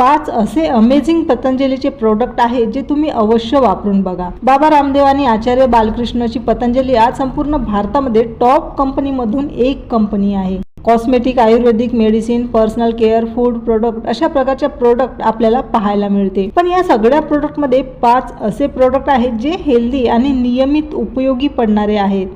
पाच असे अमेझिंग पतंजलीचे प्रोडक्ट आहेत जे तुम्ही अवश्य वापरून बघा. बाबा रामदेव आणि आचार्य बालकृष्णची पतंजली आज संपूर्ण भारतामध्ये टॉप कंपनीमधून एक कंपनी आहे. Cosmetic Ayurvedic medicine personal care food product अशा प्रकारच्या प्रोडक्ट आपल्याला पाहायला मिळते. पण या सगळ्या प्रोडक्टमध्ये पाच असे प्रोडक्ट आहेत जे हेल्दी आणि नियमित उपयोगी पडणारे आहेत.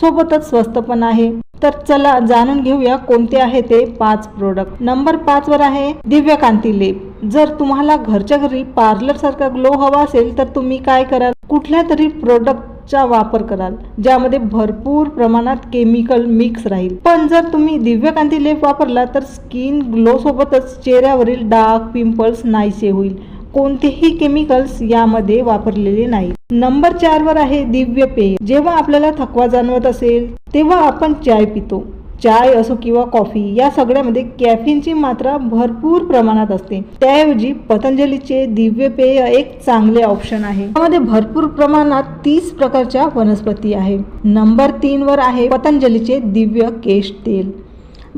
सोबतच स्वस्त पण आहे. तर चला जाणून घेऊया कोणते आहे ते पाच प्रोडक्ट नंबर पाच वर आहे दिव्यकांती लेप जर तुम्हाला घरच्या घरी पार्लर सारखा ग्लो हवा असेल तर तुम्ही काय कराल? कुठल्या तरी प्रोडक्टचा वापर कराल ज्यामध्ये भरपूर प्रमाणात केमिकल मिक्स राहील. पण जर तुम्ही दिव्यकांती लेप वापरला तर स्किन ग्लो सोबतच चेहऱ्यावरील डाग पिंपल्स नाहीसे होईल. कोणतेही केमिकल्स यामध्ये वापरलेले नाही नंबर चार वर आहे दिव्य पेय. जेव्हा आपल्याला थकवा जाणवत असेल तेव्हा आपण चाय पितो. चाय असो किंवा कॉफी या सगळ्यामध्ये कॅफिनची मात्रा भरपूर प्रमाणात असते. त्याऐवजी पतंजलीचे दिव्य पेय एक चांगले ऑप्शन आहे. त्यामध्ये भरपूर प्रमाणात तीस प्रकारच्या वनस्पती आहे. नंबर तीन वर आहे पतंजलीचे दिव्य केश तेल.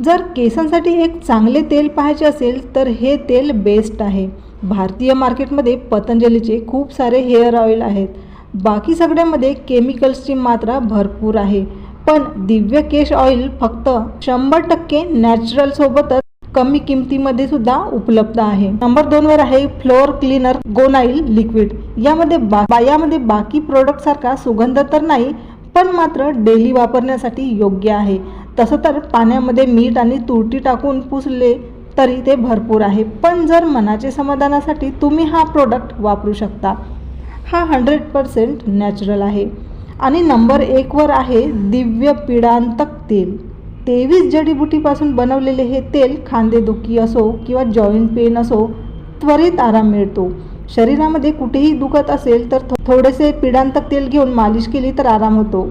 जर केसांसाठी एक चांगले तेल पाहायचे असेल तर हे तेल बेस्ट आहे. भारतीय मार्केटमध्ये पतंजलीचे खूप सारे हेअर ऑइल आहेत. बाकी सगळ्यामध्ये केमिकल्सची मात्रा भरपूर आहे. पण दिव्य केश ऑइल फक्त शंभर टक्के नॅचरलसोबतच कमी किमतीमध्ये सुद्धा उपलब्ध आहे. नंबर दोनवर आहे फ्लोअर क्लीनर गोनाईल लिक्विड. यामध्ये बा बा- यामध्ये बाकी प्रोडक्ट सारखा सुगंध तर नाही पण मात्र डेली वापरण्यासाठी योग्य आहे. तसं तर पाण्यामध्ये मीठ आणि तुरटी टाकून पुसले तरी ते भरपूर आहे. पण जर मनाचे समाधानासाठी तुम्ही हा प्रोडक्ट वापरू शकता. हा हंड्रेड पर्सेंट नॅचरल आहे. आणि नंबर एकवर आहे दिव्य पिडांतक तेल. तेवीस जडीबुटीपासून बनवलेले हे तेल खांदेदुखी असो किंवा जॉईंट पेन असो त्वरित आराम मिळतो. शरीरामध्ये कुठेही दुखत असेल तर थोडेसे पिडांतक तेल घेऊन मालिश केली तर आराम होतो.